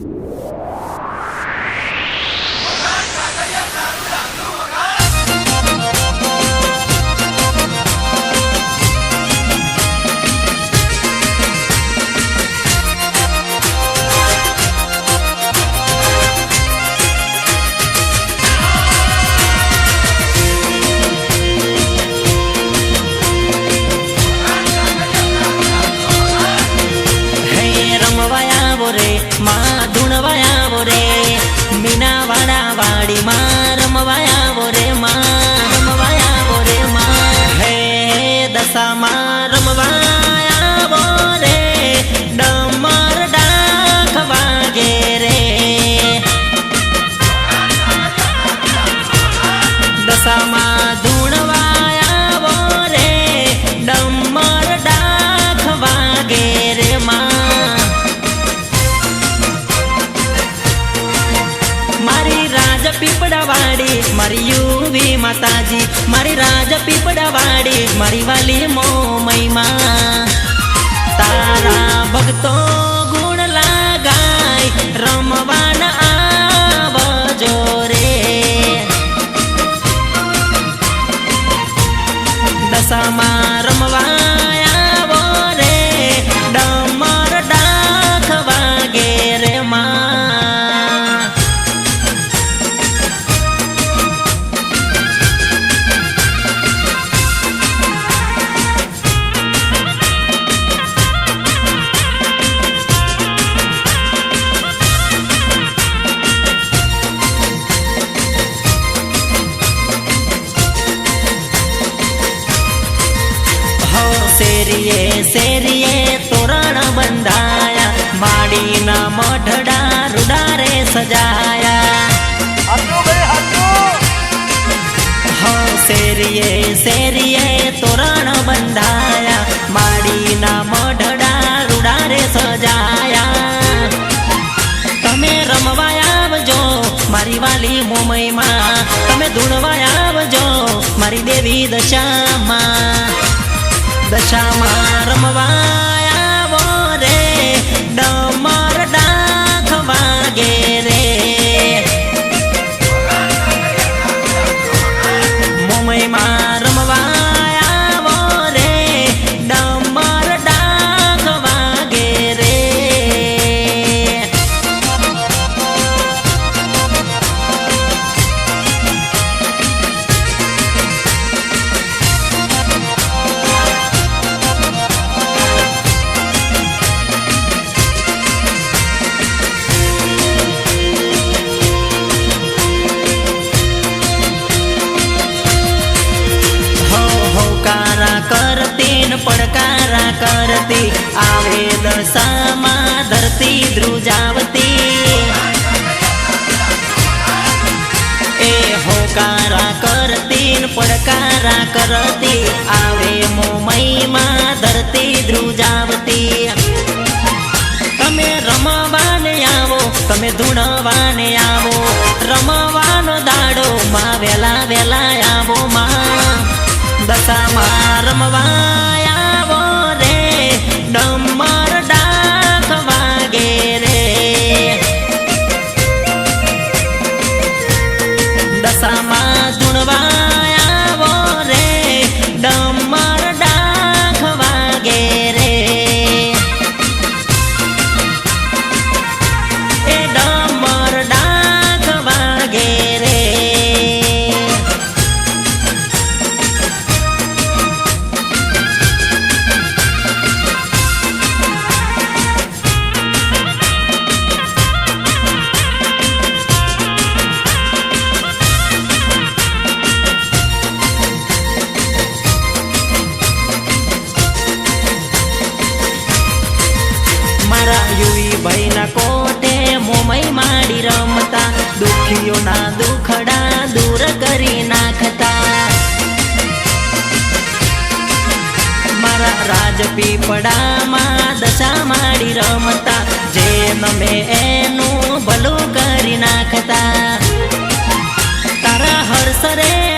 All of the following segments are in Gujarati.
you દશામાં દશામાં રમવા. ધૂણવાને આવો રમવાનો દાડો માં વેલા વેલા આવો માં. દશામાં રમવા ભાઈના કોટે મોમય માડી રમતા. દુખીઓના દુખડા દૂર કરી નાખતા. મારા રાજ દશા માડી રમતા. જે નમે એનું ભલું કરી નાખતા. તારા હર્ષરે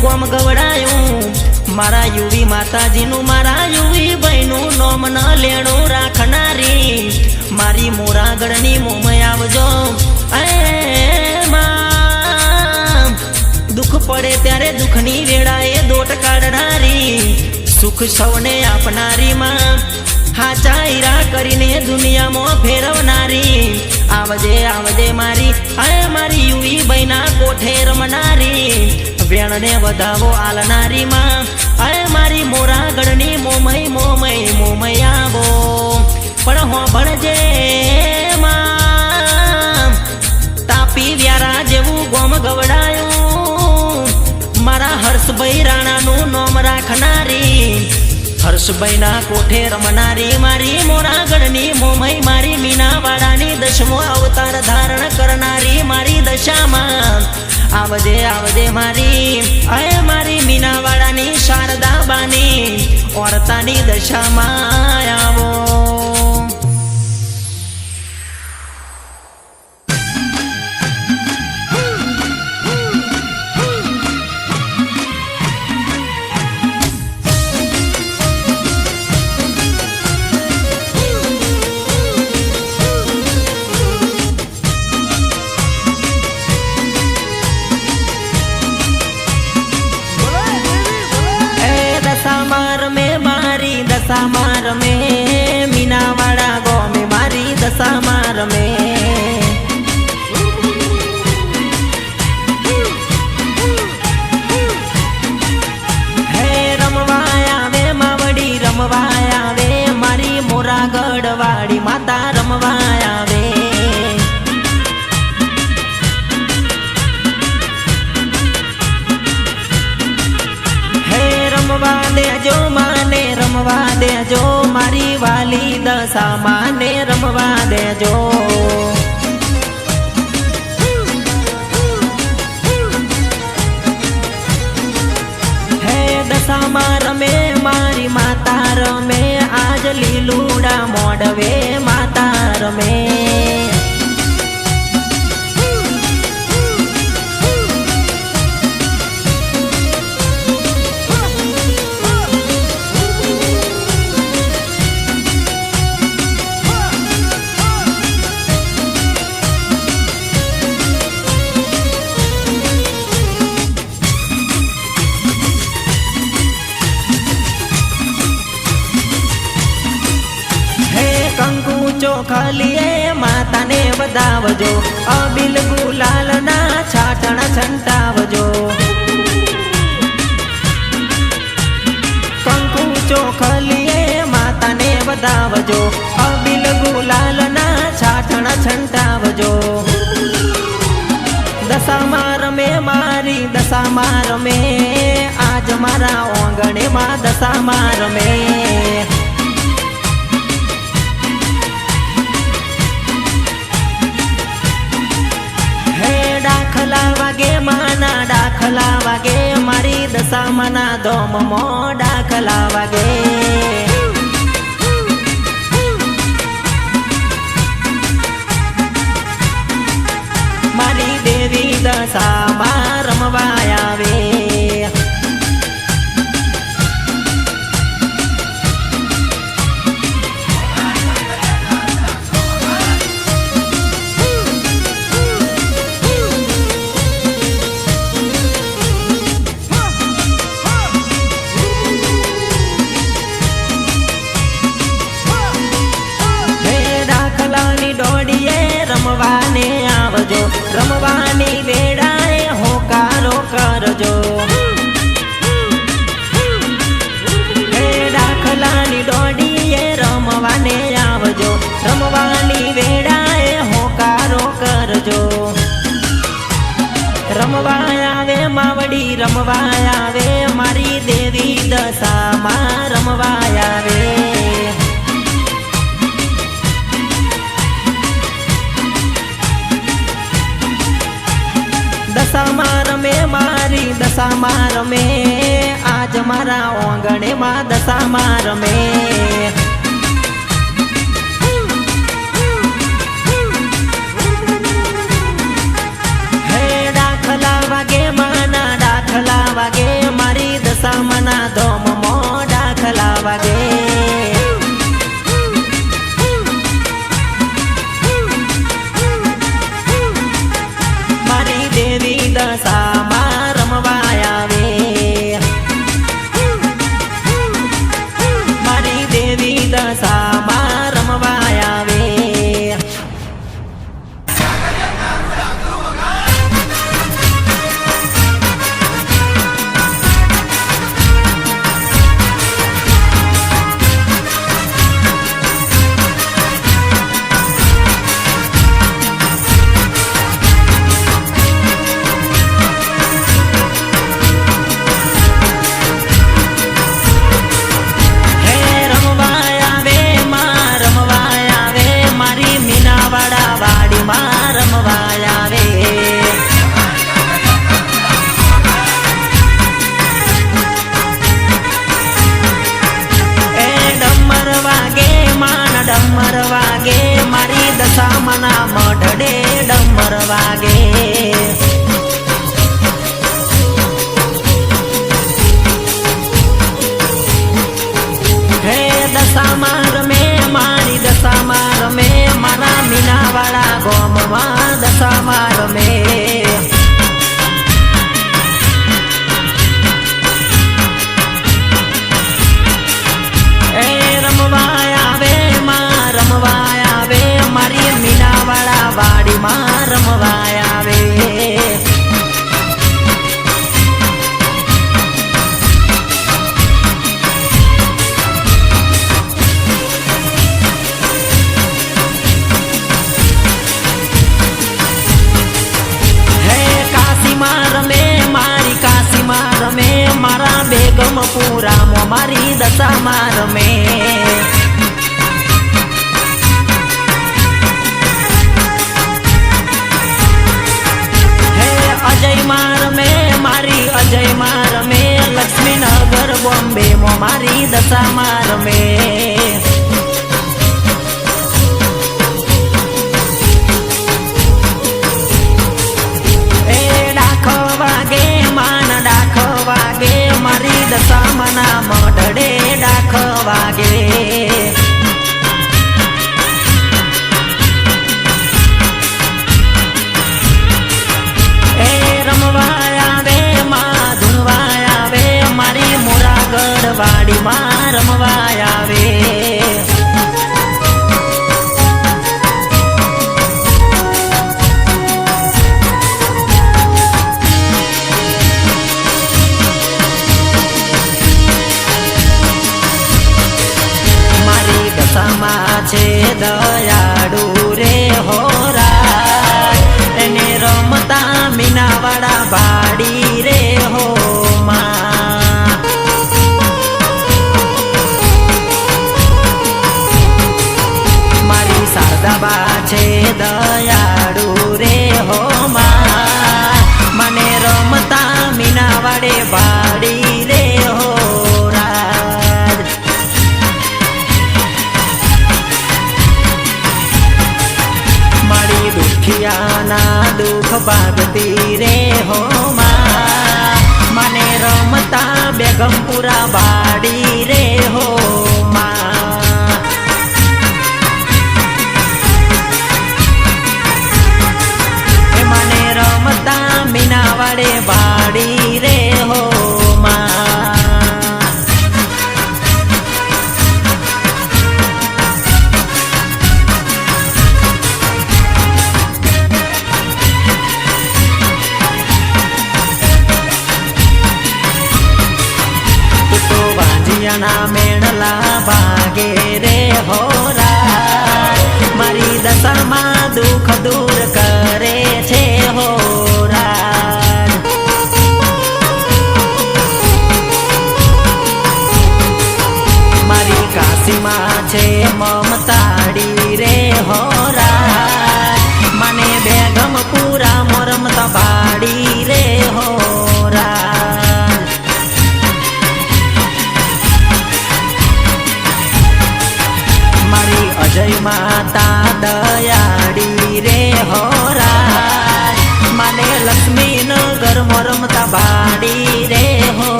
ગોમ ગવડાયું. મારા યુવી માતાજીનું, મારા યુવી ભાઈનું નોમ ન લેણું રાખનારી. મારી મોરાગળની મોમય આવજો. દુઃખ પડે ત્યારે દુઃખની વેળાએ દોટ કાઢનારી. સુખ સૌને આપનારી માં. હાચા હીરા કરીને દુનિયામાં ફેરવનારી. આવજે આવજે મારી, અરે મારી યુવી ભાઈના કોઠે રમનારી. વેણને વધાવો આલનારી માં અરે મારી મોરાગઢની મોમય મોમય મોમય આવો પણ હો ભણજે તાપી વ્યારા જેવું ગોમ ગવડાયું. મારા હર્ષભાઈ રાણાનું નોમ રાખનારી. હર્ષભાઈના કોઠે રમનારી મારી મોરાગઢની મોમય, મારી મીનાવાળાની દશમો અવતાર ધારણ કરનારી મારી દશામાં. આવજે આવજે મારી. અય મારી મીનાવાળાની શારદાબાની ઓરતાની દશામાં આવો. વાલી દશા માને રમવા દેજો. હે દશામાં રમે મારી માતા રમે. આજ લીલુડા મોડવે માતા રમે. કંકુ ચોખલીએ માતાને વધાવજો અબિલ ગુલાલના છાટણ છંટાવજો. કંકુ ચોખલીએ માતાને વધાવજો અબિલ ગુલાલના છાટણ છંટાવજો. દશામાં રમે મારી, દશામાં રમે. આજ મારા ઓંગણે માં દશામાં રમે. દાખલા વાગે માના દાખલા વાગે મારી દશામાના ધોમમો દાખલા વાગે રમવા આવે માવડી રમવા આવે મારી દેવી દશામાં રમવા આવે દશામાં રમે, મારી દશામાં રમે. આજ મારા ઓંગણે માં દશામાં રમે. દાખલા વાગે માના દાખલા વાગે મારી દશા મના ધોમ મો દાખલા વાગે જયમાં રમે લક્ષ્મીનગર બોમ્બે મારી દશામાં રમે. દશામાં ના મઢડે ડાખ વાગે. દુખિયાના દુઃખ ભાગતી રે હો મને રમતા બેગમપુરા બાડી રે હો મને રમતા મીના વાડે બાડી armado, cadê?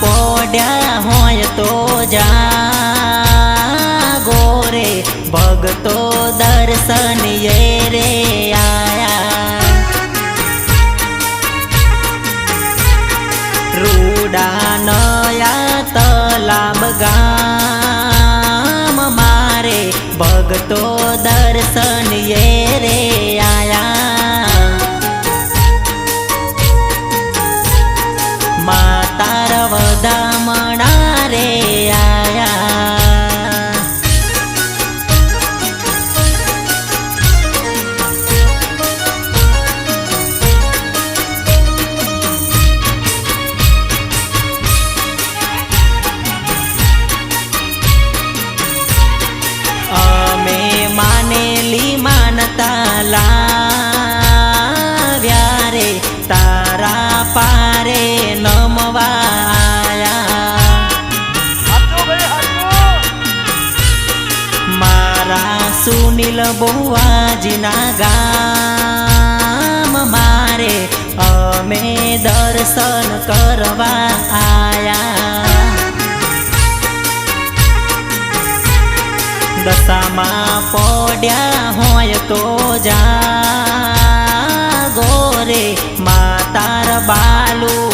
પડ્યા હોય તો જા ગોરે ભગતો દર્શન રે આયા. રૂડા નયા તલાબ ગામ મારે. ભગતો પડ્યા હોય તો જા ગોરે માતાર બાલુ.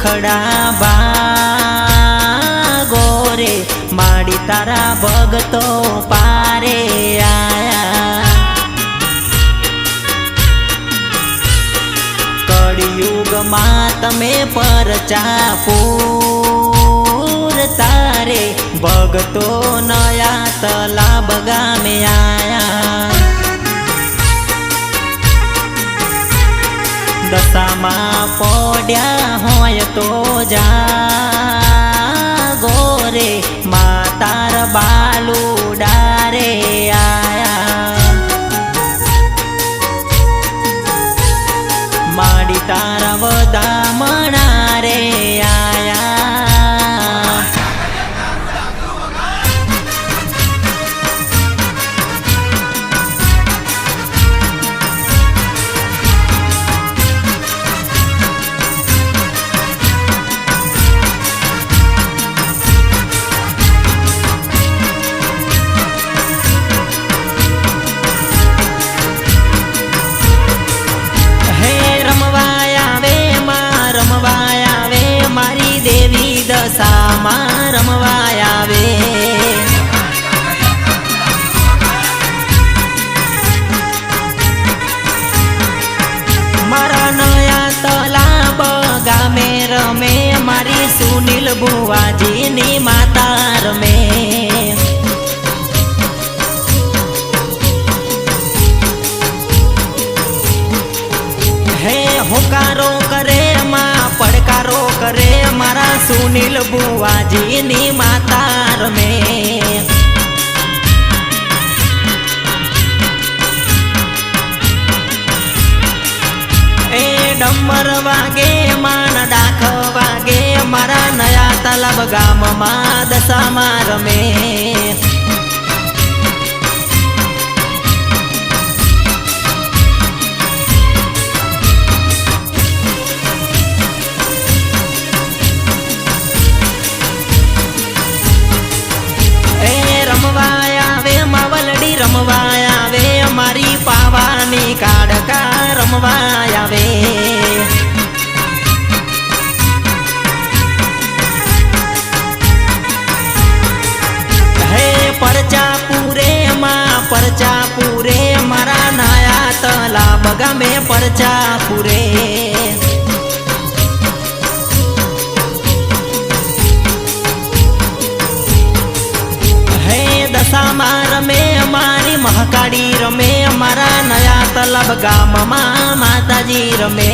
દુખિયારા દુખડા ભાગો રે, માડી તારા ભગતો પારે આયા. કળિયુગમાં તમે પરચા પૂર તારે, ભગતો નયા તલા બગામે આયા દશામાં પડ્યા હોય તો જા ગોરે માતાર બાલુ હોકારો કરે માં પડકારો કરે મારા સુનિલ બુવાજીની માતા રમે. એ ડમર વાગે, માન ડાખ વાગે, મારા નયા તલબ ગામમાં દશામાં રમે. રમે મહાકાળી, રમે મારા નયા તલબ ગામમાં માતાજી રમે.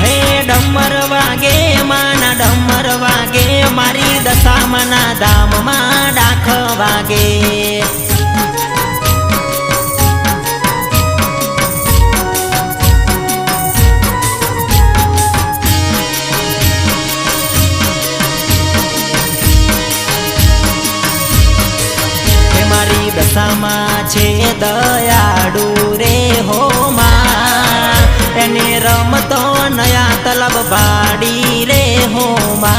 હે ડમર વાગે, માના ડમર વાગે, મારી દશામાના ધામમાં તળબ પાડી રે હોમા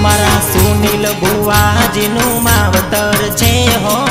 મારા સુનિલ ભુવાજીનું માવતર છે હો